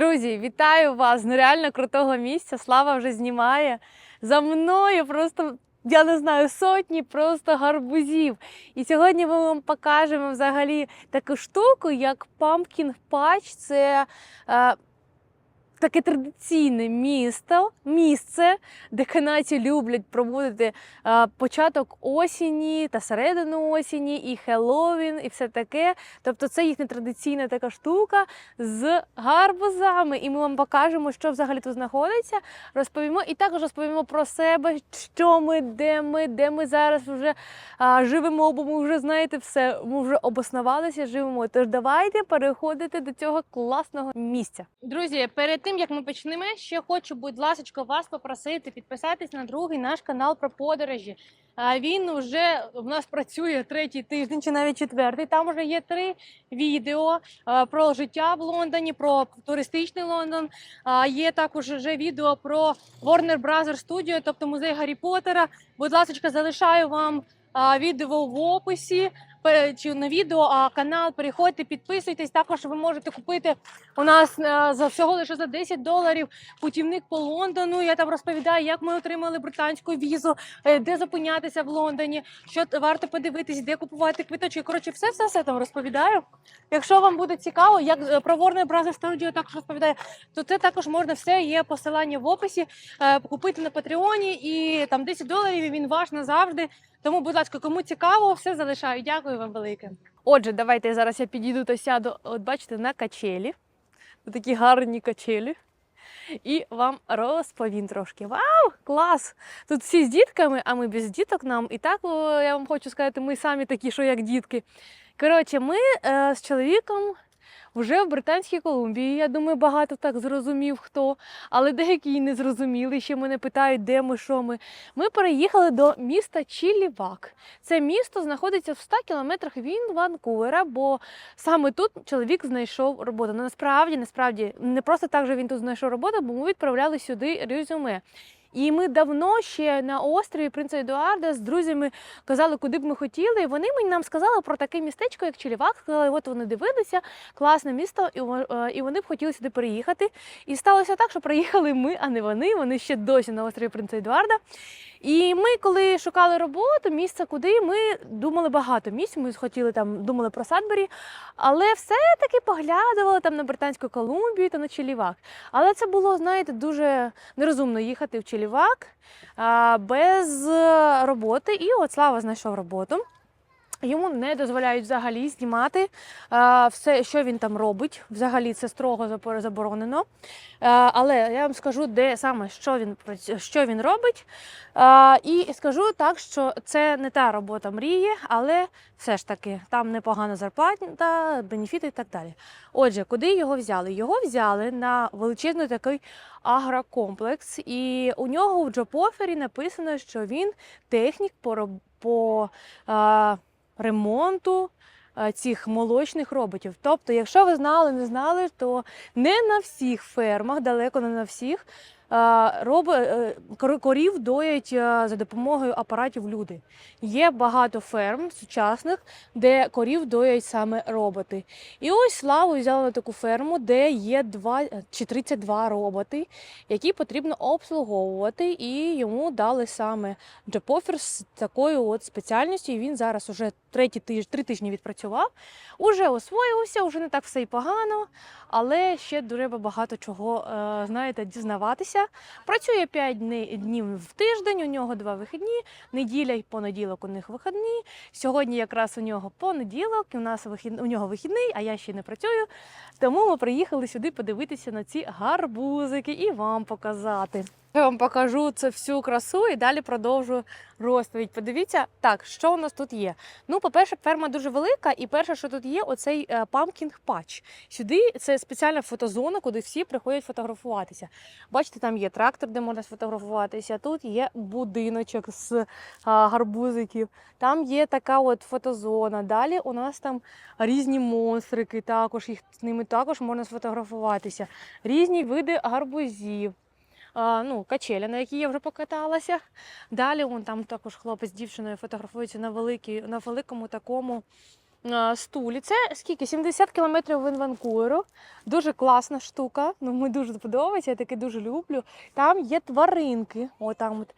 Друзі, вітаю вас з нереально крутого місця. Слава вже знімає. За мною просто, я не знаю, сотні просто гарбузів. І сьогодні ми вам покажемо взагалі таку штуку, як Pumpkin Patch. Це е, таке традиційне місто, місце, де канадці люблять проводити початок осені та середину осені, і Хеллоуін, і все таке. Тобто це їхня традиційна така штука з гарбузами. І ми вам покажемо, що взагалі тут знаходиться. Розповімо і також розповімо про себе, що ми, де ми, де ми зараз вже а, живемо, бо ми вже знаєте все. Ми вже обоснувалися, живемо. Тож давайте переходити до цього класного місця. Друзі, перед тим як ми почнемо, ще хочу, будь ласка, вас попросити підписатись на другий наш канал про подорожі. Він вже в нас працює третій тиждень чи навіть четвертий. Там вже є три відео про життя в Лондоні, про туристичний Лондон. Є також вже відео про Warner Brothers Studio, тобто музей Гаррі Поттера. Будь ласка, залишаю вам відео в описі. Чи на відео, а канал переходьте, підписуйтесь. Також ви можете купити у нас е, за всього лише за 10 доларів путівник по Лондону. Я там розповідаю, як ми отримали британську візу, е, де зупинятися в Лондоні, що варто подивитись, де купувати квиточки. Коротше, все, все, все там розповідаю. Якщо вам буде цікаво, як е, про Warner Brothers Studio також розповідаю, то це також можна все. Є посилання в описі. е, Купити на Патреоні і там 10 доларів. і Він ваш назавжди. Тому, будь ласка, кому цікаво, все залишаю. Дякую вам велике. Отже, давайте зараз я підійду та сяду. От бачите, на качелі. Такі гарні качелі. І вам розповім трошки. Вау, клас! Тут всі з дітками, а ми без діток нам. І так я вам хочу сказати, ми самі такі, що як дітки. Коротше, ми е, з чоловіком вже в Британській Колумбії. Я думаю, багато так зрозумів хто, але деякі не зрозуміли. Ще мене питають, де ми, що ми. Ми переїхали до міста Чілівак. Це місто знаходиться в 100 кілометрах від Ванкувера, бо саме тут чоловік знайшов роботу. Ну, насправді, насправді, не просто так же він тут знайшов роботу, бо ми відправляли сюди резюме. І ми давно ще на острові Принца Едуарда з друзями казали, куди б ми хотіли. І вони мені нам сказали про таке містечко, як Челівак. Сказали, от вони дивилися, класне місто, е, і вони б хотіли сюди переїхати. І сталося так, що приїхали ми, а не вони. Вони ще досі на острові Принца Едуарда. І ми, коли шукали роботу, місце куди, ми думали багато місць. Ми хотіли там, думали про Садбері, але все-таки поглядували там на Британську Колумбію та на Чілівак. Але це було, знаєте, дуже нерозумно їхати в Чілівак без е, роботи. І от Слава знайшов роботу. Йому не дозволяють взагалі знімати а, все, що він там робить. Взагалі це строго заборонено. А, але я вам скажу, де саме що він що він робить. А, і скажу так, що це не та робота мрії, але все ж таки там непогана зарплата, бенефіти і так далі. Отже, куди його взяли? Його взяли на величезний такий агрокомплекс, і у нього в джоб-офері написано, що він технік по, по ремонту цих молочних роботів. Тобто, якщо ви знали, не знали, то не на всіх фермах, далеко не на всіх. Роби, е, корів доять за допомогою апаратів люди. Є багато ферм сучасних, де корів доять саме роботи. І ось Славу взяли на таку ферму, де є 2 чи 32 роботи, які потрібно обслуговувати, і йому дали саме джоб-офер з такою от спеціальністю. І він зараз уже третій тиж, три тижні відпрацював, уже освоївся, вже не так все й погано, але ще треба багато чого е, знаєте, дізнаватися. Працює 5 днів в тиждень, у нього два вихідні, неділя й понеділок у них вихідні. Сьогодні якраз у нього понеділок, і у нас вихід... у нього вихідний, а я ще не працюю. Тому ми приїхали сюди подивитися на ці гарбузики і вам показати. Я вам покажу це всю красу і далі продовжу розповідь. Подивіться, так, що у нас тут є. Ну, по-перше, ферма дуже велика, і перше, що тут є, оцей е, pumpkin patch. Сюди це спеціальна фотозона, куди всі приходять фотографуватися. Бачите, там є трактор, де можна сфотографуватися. Тут є будиночок з а, гарбузиків. Там є така от фотозона. Далі у нас там різні монстрики, також їх з ними також можна сфотографуватися. Різні види гарбузів. Ну, качеля, на якій я вже покаталася. Далі вон там також хлопець з дівчиною фотографуються на, великій, на великому такому стулі. Це скільки? 70 кілометрів від Ванкуверу. Дуже класна штука. Ну, мені дуже подобається, я таке дуже люблю. Там є тваринки, о, от,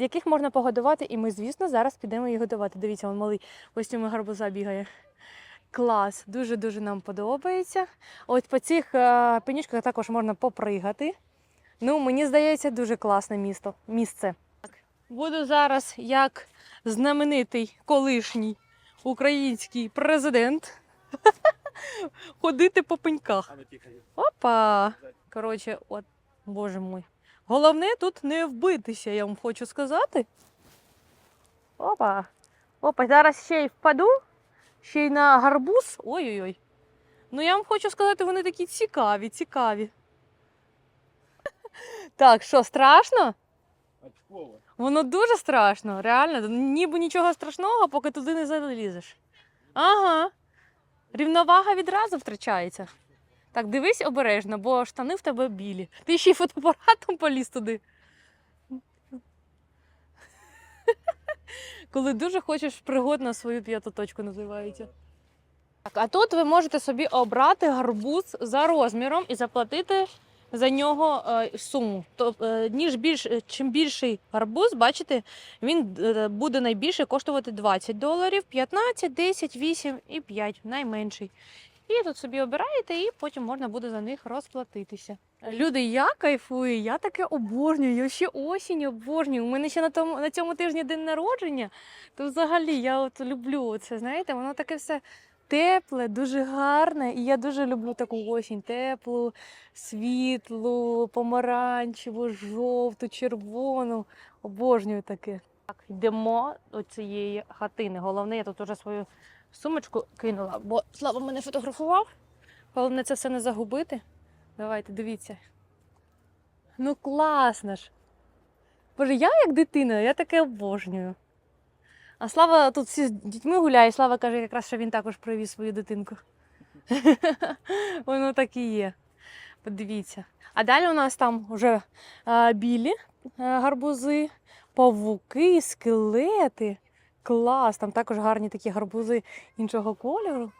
яких можна погодувати, і ми, звісно, зараз підемо їх годувати. Дивіться, він малий в костюмі гарбуза бігає. Клас, дуже-дуже нам подобається. От по цих е, пенючках також можна попригати. Ну, мені здається, дуже класне місто, місце. Буду зараз як знаменитий колишній український президент ходити по пеньках. Опа! Коротше, от, боже мой. Головне тут не вбитися, я вам хочу сказати. Опа. Опа, зараз ще й впаду, ще й на гарбуз. Ой-ой-ой. Ну, я вам хочу сказати, вони такі цікаві, цікаві. Так, що, страшно? Очково. Воно дуже страшно, реально. Ніби нічого страшного, поки туди не залізеш. Ага. Рівновага відразу втрачається. Так, дивись обережно, бо штани в тебе білі. Ти ще й фотоапаратом поліз туди. Коли дуже хочеш пригод на свою п'яту точку називається. Так, а тут ви можете собі обрати гарбуз за розміром і заплатити за нього е, суму. Тобто, ніж більш, е, чим більший гарбуз, бачите, він буде найбільше коштувати 20 доларів, 15, 10, 8 і 5, найменший. І тут собі обираєте, і потім можна буде за них розплатитися. Люди, я кайфую, я таке обожнюю, я ще осінь обожнюю. У мене ще на тому на цьому тижні день народження. То взагалі я от люблю це. Знаєте, воно таке все тепле, дуже гарне. І я дуже люблю таку осінь. Теплу, світлу, помаранчеву, жовту, червону. Обожнюю таке. Так, йдемо до цієї хатини. Головне, я тут уже свою сумочку кинула, бо Слава мене фотографував. Головне це все не загубити. Давайте, дивіться. Ну класно ж. Боже, я як дитина, я таке обожнюю. А Слава тут всі з дітьми гуляє, Слава каже, якраз що він також привіз свою дитинку. Воно так і є. Подивіться. А далі у нас там вже білі гарбузи, павуки, скелети. Клас! Там також гарні такі гарбузи іншого кольору.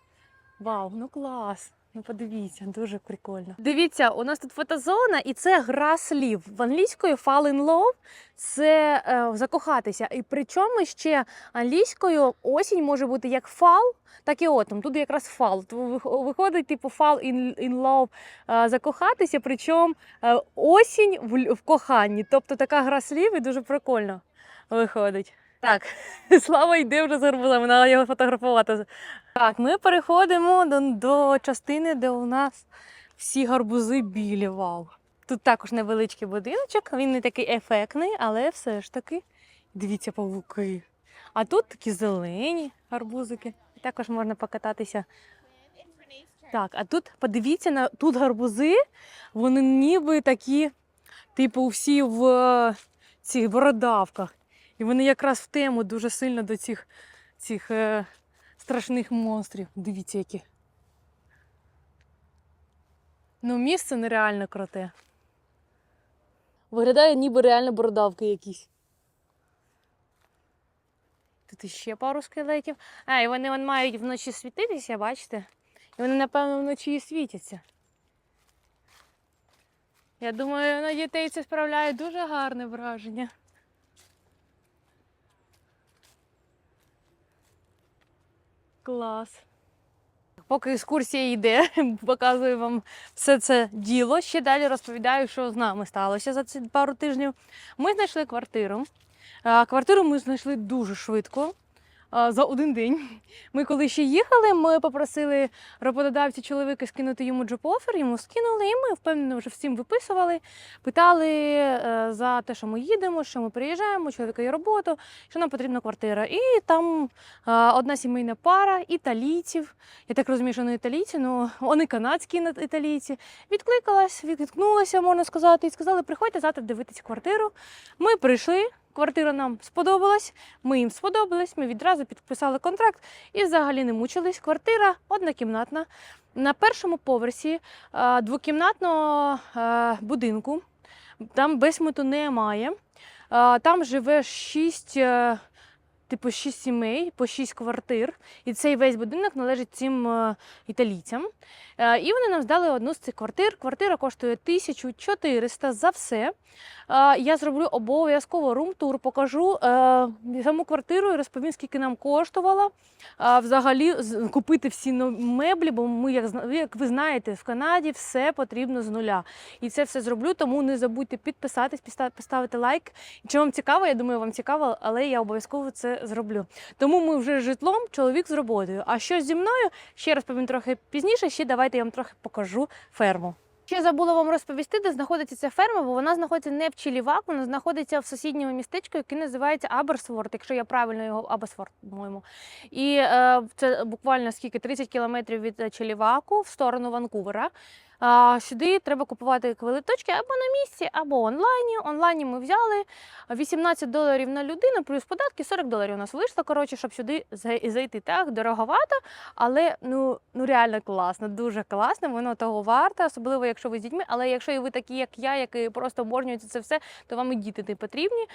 Вау, ну клас! Ну подивіться, дуже прикольно. Дивіться, у нас тут фотозона, і це гра слів. В англійською fall in love – це е, закохатися. І причому ще англійською осінь може бути як fall, так і autumn. Тут якраз fall. Виходить, типу, fall in, in love е, закохатися, причому е, осінь в, в коханні. Тобто така гра слів і дуже прикольно виходить. Так, Слава йде вже з гарбузами, треба його фотографувати. Так, ми переходимо до, до частини, де у нас всі гарбузи білі. Вау. Тут також невеличкий будиночок, він не такий ефектний, але все ж таки. Дивіться, павуки. А тут такі зелені гарбузики. Також можна покататися. Так, а тут подивіться на тут гарбузи, вони ніби такі, типу, всі в е, цих бородавках. І вони якраз в тему дуже сильно до цих, цих е, страшних монстрів. Дивіться, які. Ну, місце нереально круте. Виглядає ніби реально бородавки якісь. Тут іще пару скелетів. А, і вони вон, мають вночі світитися, бачите? І вони, напевно, вночі і світяться. Я думаю, на дітей це справляє дуже гарне враження. Клас. Поки екскурсія йде, показую вам все це діло. Ще далі розповідаю, що з нами сталося за ці пару тижнів. Ми знайшли квартиру. Квартиру ми знайшли дуже швидко. За один день. Ми коли ще їхали, ми попросили роботодавці чоловіка скинути йому джоб-офер, йому скинули, і ми впевнено вже всім виписували. Питали е, за те, що ми їдемо, що ми приїжджаємо, чоловіка є роботу, що нам потрібна квартира. І там е, одна сімейна пара італійців. Я так розумію, що вони італійці, але вони канадські італійці. Відкликалась, відгукнулася, можна сказати, і сказали, приходьте завтра дивитися квартиру. Ми прийшли. Квартира нам сподобалась, ми їм сподобались, ми відразу підписали контракт і взагалі не мучились. Квартира однокімнатна на першому поверсі двокімнатного будинку. Там безмиту немає. Е, Там живе шість е, типу 6 сімей по 6 квартир. І цей весь будинок належить цим е, італійцям. Е, І вони нам здали одну з цих квартир. Квартира коштує 1400 за все. Е, Я зроблю обов'язково рум-тур, покажу саму квартиру і розповім, скільки нам коштувало взагалі купити всі меблі, бо ми, як, ви знаєте, в Канаді все потрібно з нуля. І це все зроблю, тому не забудьте підписатись, поставити лайк. Чи вам цікаво? Я думаю, вам цікаво, але я обов'язково це зроблю. Тому ми вже з житлом, чоловік з роботою. А що зі мною? Ще розповім трохи пізніше. Ще давайте я вам трохи покажу ферму. Ще забула вам розповісти, де знаходиться ця ферма, бо вона знаходиться не в Чілівак, вона знаходиться в сусідньому містечку, яке називається Аберсворт, якщо я правильно його Аберсворт, по-моєму. І е, це буквально скільки 30 кілометрів від е, Чіліваку в сторону Ванкувера. Сюди треба купувати квиточки або на місці, або онлайні. Онлайні ми взяли 18 доларів на людину, плюс податки 40 доларів у нас вийшло. Коротше, щоб сюди зайти. Так, дороговато, але ну, ну реально класно, дуже класно. Воно того варте, особливо якщо ви з дітьми. Але якщо і ви такі, як я, які просто обожнюєте це все, то вам і діти не потрібні.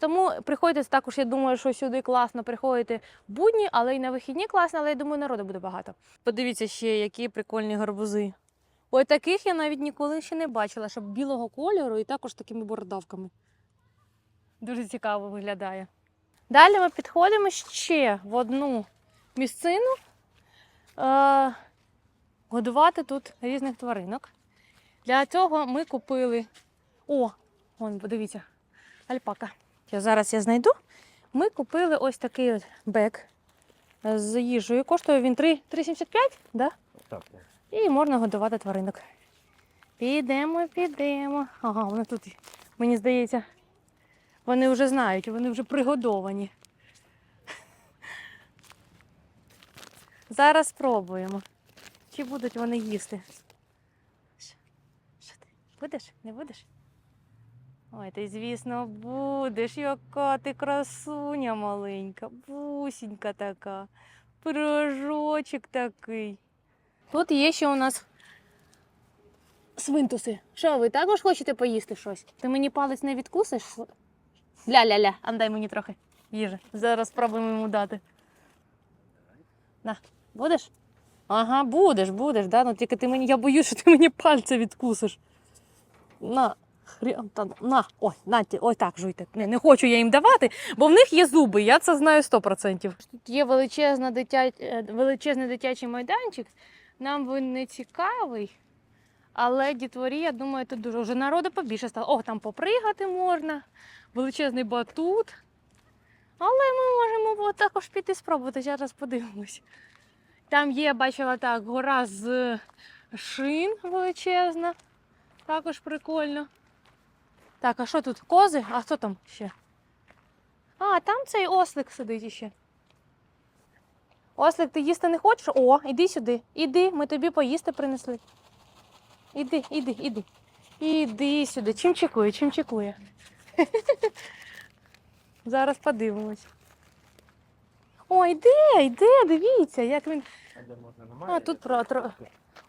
Тому приходьте також. Я думаю, що сюди класно приходити будні, але й на вихідні класно, але я думаю, народу буде багато. Подивіться ще, які прикольні гарбузи. Ой, таких я навіть ніколи ще не бачила, щоб білого кольору і також такими бородавками. Дуже цікаво виглядає. Далі ми підходимо ще в одну місцину е, годувати тут різних тваринок. Для цього ми купили. О, вон, подивіться, альпака. Я зараз я знайду. Ми купили ось такий от бек з їжею. Коштує він 3 3,75, да? Так, І можна годувати тваринок. Підемо, підемо. Ага, вони тут, мені здається, вони вже знають, вони вже пригодовані. Зараз спробуємо. Чи будуть вони їсти? Що ти? Будеш? Не будеш? Ой, ти, звісно, будеш. Яка ти красуня маленька, бусінька така, пирожочок такий. Тут є ще у нас свинтуси. Що, ви також хочете поїсти щось? Ти мені палець не відкусиш? Ля-ля-ля, а дай мені трохи їжі. Зараз спробуємо йому дати. На, будеш? Ага, будеш, будеш, да? Ну тільки ти мені, я боюсь, що ти мені пальця відкусиш. На, хрен, та, на, ой, на, ті- ой, так, жуйте. Не, не хочу я їм давати, бо в них є зуби, я це знаю 100%. Тут є величезна дитя... е, величезний дитячий майданчик. Нам він не цікавий, але дітворі, я думаю, тут дуже вже народу побільше стало. О, там попригати можна, величезний батут. Але ми можемо також піти спробувати, зараз подивимось. Там є, бачила так, гора з шин величезна. Також прикольно. Так, а що тут? Кози? А хто там ще? А, там цей ослик сидить іще. Ослик, ти їсти не хочеш? О, іди сюди. Іди, ми тобі поїсти принесли. Іди, іди, іди. Іди сюди. Чим чекує, чим чекує. Зараз подивимось. О, йде, йде, дивіться, як він. а тут протро.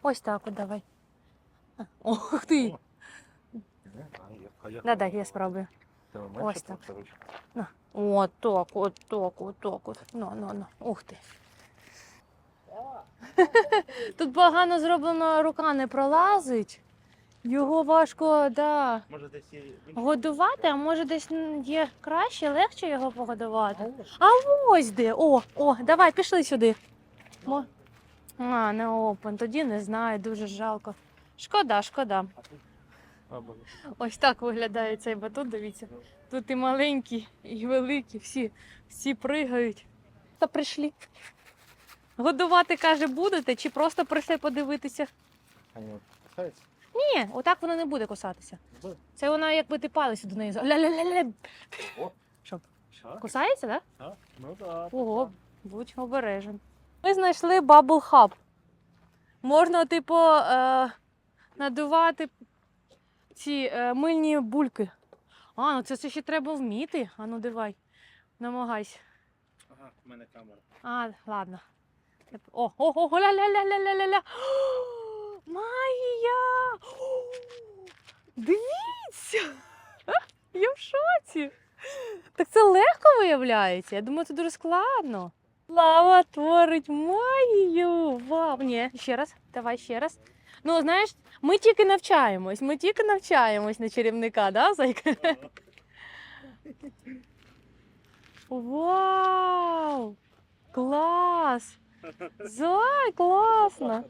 Ось так от давай. Ох ти. Да, да, я спробую. Ось так. От так, от так, от так. От. Ну, ну, ну. Ух ти. Тут погано зроблено, рука не пролазить. Його важко, да. Може десь. Годувати, а може десь є краще, легше його погодувати. А ось де. О, о, давай, пішли сюди. Мо- А, не опен, тоді не знаю, дуже жалко. Шкода, шкода. Ось так виглядає цей батут, дивіться. Тут і маленькі, і великі, всі, всі пригають. Та прийшли. Годувати, каже, будете, чи просто прийшли подивитися? А не касається? Ні, отак воно не буде кусатися. Це вона, якби ти палець до неї. Ля-ля-ля-ля. О. Що, Так, кусається, так? Да? так, ну так. Ого, будь обережен. Ми знайшли Bubble Hub. Можна, типу, е, надувати ці е, мильні бульки. А, ну це, це ще треба вміти. А ну давай, намагайся. Ага, в мене камера. А, ладно. О, о, о, ля ля ля ля ля ля ля Магія! Дивіться! Я в шоці! Так це легко виявляється. Я думаю, це дуже складно. Слава творить магію. Вау! Ні, ще раз, давай ще раз. Ну, знаєш, ми тільки навчаємось, ми тільки навчаємось на чарівника, да, зайка? Вау! Клас! Зай, класно!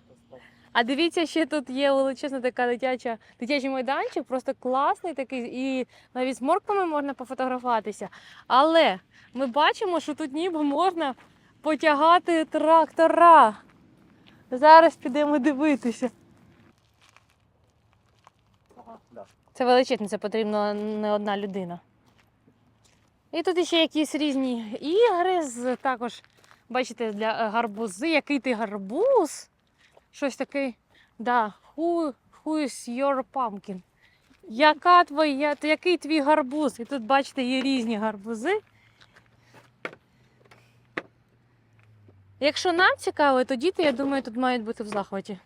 А дивіться, ще тут є величезна така дитяча, дитячий майданчик, просто класний такий, і навіть з морквами можна пофотографуватися. Але ми бачимо, що тут ніби можна потягати трактора. Зараз підемо дивитися. Це величезно, це потрібно не одна людина. І тут ще якісь різні ігри, з, також, бачите, для е, гарбузи. Який ти гарбуз? Щось таке. Да. Who, who is your pumpkin? Яка твоя, т- який твій гарбуз? І тут, бачите, є різні гарбузи. Якщо нам цікаво, то діти, я думаю, тут мають бути в захваті.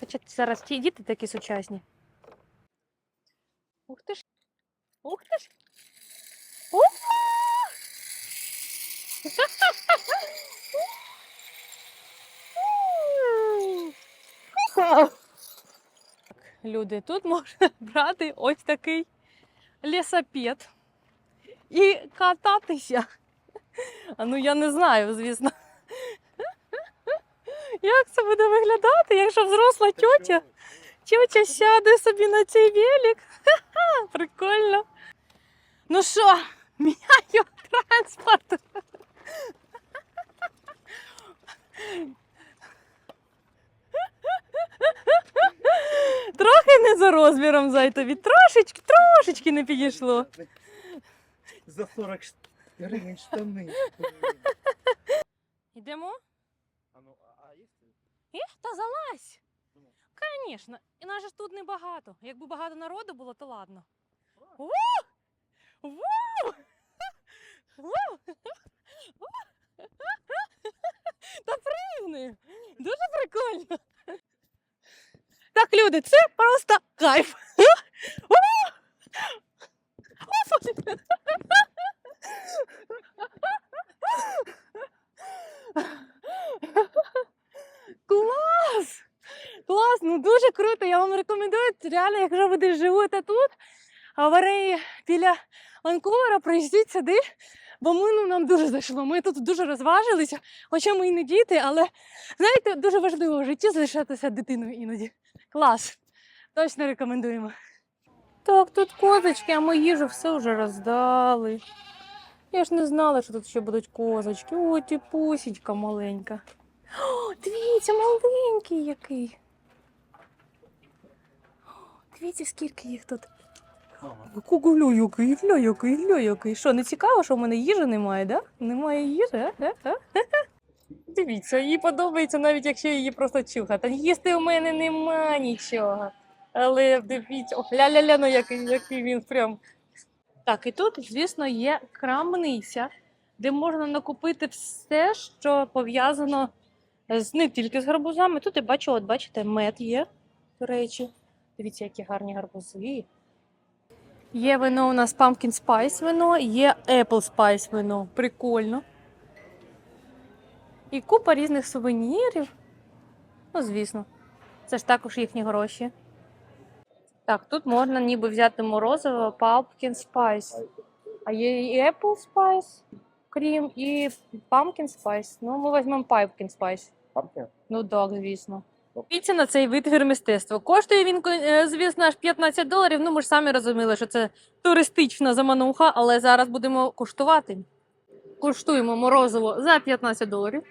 Хоча зараз ті діти такі сучасні. Ух ти ж. Ух ти ж. Так, Люди, тут можна брати ось такий лісопед і кататися. А ну я не знаю, звісно. Як це буде виглядати, якщо взросла тьотя Тьотя сяде собі на цей велик. Ха-ха, прикольно. Ну що, міняю транспорт. Трохи не за розміром зайтові, трошечки, трошечки не підійшло. За 40 гривень штани. Йдемо? А ну, а, є? Є, та залазь. Звісно, і нас ж тут небагато. Якби багато народу було, то ладно. Ву! Ву! Ву! Та пригни! Дуже прикольно. Так, люди, це просто кайф. Клас! Клас, ну дуже круто. Я вам рекомендую. Реально, якщо ви десь живете тут, а в Ареї біля Ванкувера, приїздіть сюди, бо ми ну, нам дуже зайшло. Ми тут дуже розважилися, хоча ми і не діти, але знаєте, дуже важливо в житті залишатися дитиною іноді. Клас. Точно рекомендуємо. Так, тут козочки, а ми їжу все вже роздали. Я ж не знала, що тут ще будуть козочки. О, ти пусічка маленька. О, дивіться, маленький який. О, Дивіться, скільки їх тут. Кугулю який, гля який, гля який. Що, не цікаво, що в мене їжі немає, да? Немає їжі, а? Дивіться, їй подобається, навіть якщо її просто чухати. Їсти у мене нема нічого. Але дивіться, ля-ля-ля, ну який, який він прям. Так, і тут, звісно, є крамниця, де можна накупити все, що пов'язано з не тільки з гарбузами. Тут я бачу, от бачите, мед є, до речі. Дивіться, які гарні гарбузи. Є вино у нас Pumpkin Spice вино, є Apple Spice вино. Прикольно. І купа різних сувенірів. Ну, звісно, це ж також їхні гроші. Так, тут можна ніби взяти морозиво Pumpkin Spice. А є і Apple Spice, крім, і Pumpkin Spice. Ну, ми візьмемо Pumpkin Spice. Пам'ятаєш? Ну так, звісно. Дивіться на цей витвір мистецтва. Коштує він, е, звісно, аж 15 доларів. Ну, ми ж самі розуміли, що це туристична замануха, але зараз будемо куштувати. Куштуємо морозиво за 15 доларів.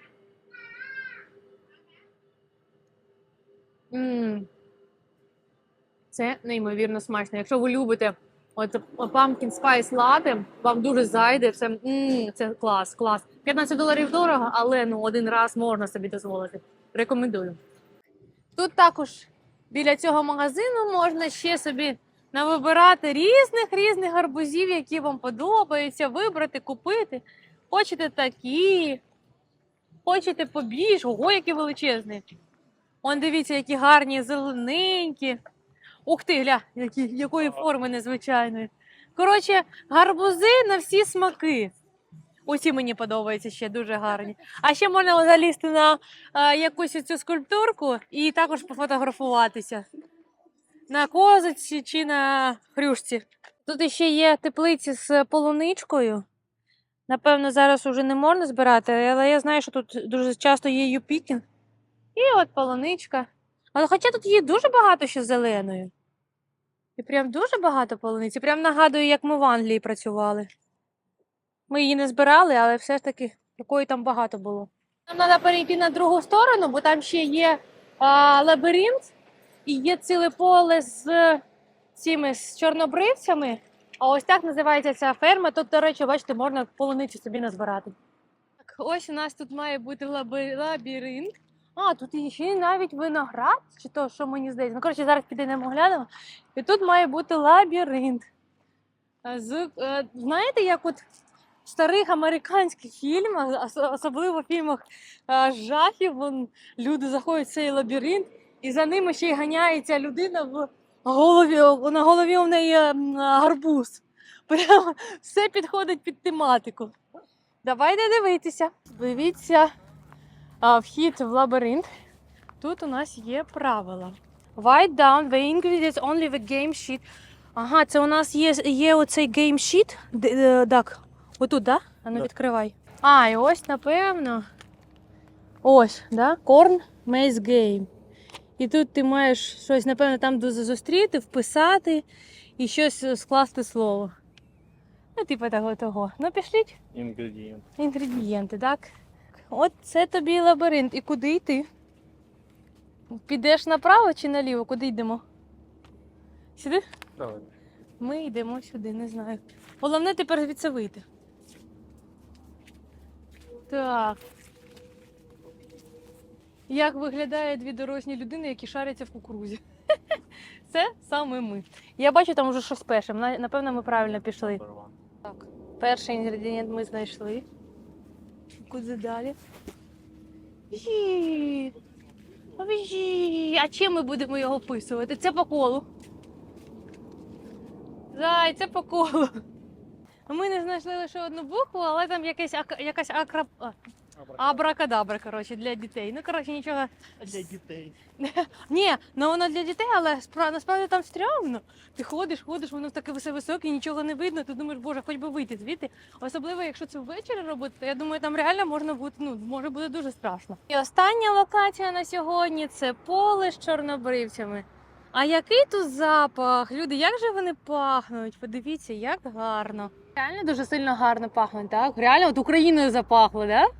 М. Це неймовірно смачно. Якщо ви любите от pumpkin spice latte, вам дуже зайде. Це, м, це клас, клас. 15 доларів дорого, але ну один раз можна собі дозволити. Рекомендую. Тут також біля цього магазину можна ще собі навибирати різних різних гарбузів, які вам подобаються, вибрати, купити. Хочете такі, хочете побільш, ого, які величезні. Он дивіться, які гарні, зелененькі. Ух ти, гля, які, якої форми незвичайної. Коротше, гарбузи на всі смаки. Усі мені подобаються ще дуже гарні. А ще можна залізти на е, якусь цю скульптурку і також пофотографуватися. На козиці чи на хрюшці. Тут ще є теплиці з полуничкою. Напевно, зараз уже не можна збирати, але я знаю, що тут дуже часто є юпікінг. І от полуничка. Але хоча тут є дуже багато ще зеленої. І прям дуже багато полуниці. Прям нагадую, як ми в Англії працювали. Ми її не збирали, але все ж таки такої там багато було. Нам треба перейти на другу сторону, бо там ще є а, лабіринт і є ціле поле з цими з чорнобривцями. А ось так називається ця ферма. Тут, до речі, бачите, можна полуницю собі назбирати. Так, ось у нас тут має бути лабіринт. А, тут є ще навіть виноград, чи то, що мені здається. Ну, коротше, зараз підемо глянемо. І тут має бути лабіринт. З, е, знаєте, як от старих американських фільмах, особливо в фільмах е, жахів, вон, люди заходять в цей лабіринт, і за ними ще й ганяється людина в голові, на голові у неї гарбуз. Прямо все підходить під тематику. Давайте дивитися. Дивіться вхід в лабіринт. Тут у нас є правила. Write down the ingredients only the game sheet. Ага, це у нас є, є оцей. Е, Так, отут, да? А ну Да. відкривай. А, і ось, напевно. Ось, да? Corn Maze Game. І тут ти маєш щось, напевно, там дуже зустріти, вписати і щось е, скласти слово. Ну, типу того того. Ну, пішліть. Інгредієнт. Інгредієнти, так? От це тобі лабіринт. І куди йти? Підеш направо чи наліво? Куди йдемо? Сюди? Давай. Ми йдемо сюди, не знаю. Головне тепер звідси вийти. Так. Як виглядають дві дорослі людини, які шаряться в кукурузі? Це саме ми. Я бачу там уже щось пишемо. Напевно, ми правильно пішли. Так, перший інгредієнт ми знайшли. Куди далі? А чим ми будемо його описувати? Це по колу. Зай, це по колу. Ми не знайшли лише одну букву, але там якась, ак- якась акра... абракадабра, коротше, для дітей. Ну, коротше, нічого. Для дітей. Ні, ну воно для дітей, але спра- насправді там стрьомно. Ти ходиш, ходиш, воно таке все високе, нічого не видно. Ти думаєш, боже, хоч би вийти звідти. Особливо, якщо це ввечері робити, то я думаю, там реально можна бути, ну, може бути дуже страшно. І остання локація на сьогодні це поле з чорнобривцями. А який тут запах? Люди, як же вони пахнуть? Подивіться, як гарно. Реально дуже сильно гарно пахнуть, так? Реально от Україною запахло, так?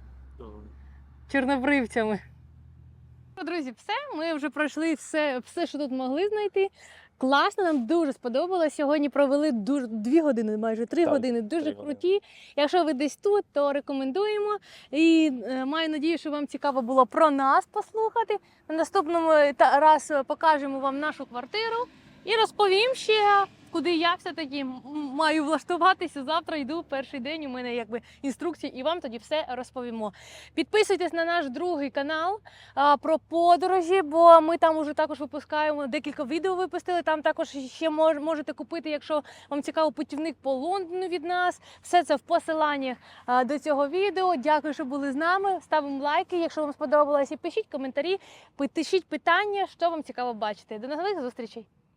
чорнобривцями. Ну, Друзі, все. Ми вже пройшли все, все, що тут могли знайти. Класно, нам дуже сподобалось. Сьогодні провели дуже дві години, майже три Так, години. Дуже три години. круті. Якщо ви десь тут, то рекомендуємо. І е, маю надію, що вам цікаво було про нас послухати. На наступному та- раз е, покажемо вам нашу квартиру і розповім ще, куди я все-таки маю влаштуватися. Завтра йду перший день. У мене якби інструкції, і вам тоді все розповімо. Підписуйтесь на наш другий канал а, про подорожі, бо ми там уже також випускаємо декілька відео. Випустили. Там також ще мож, можете купити, якщо вам цікаво, путівник по Лондону від нас. Все це в посиланні а, до цього відео. Дякую, що були з нами. Ставимо лайки, якщо вам сподобалось, і пишіть коментарі, пишіть питання, що вам цікаво бачити. До нових зустрічей!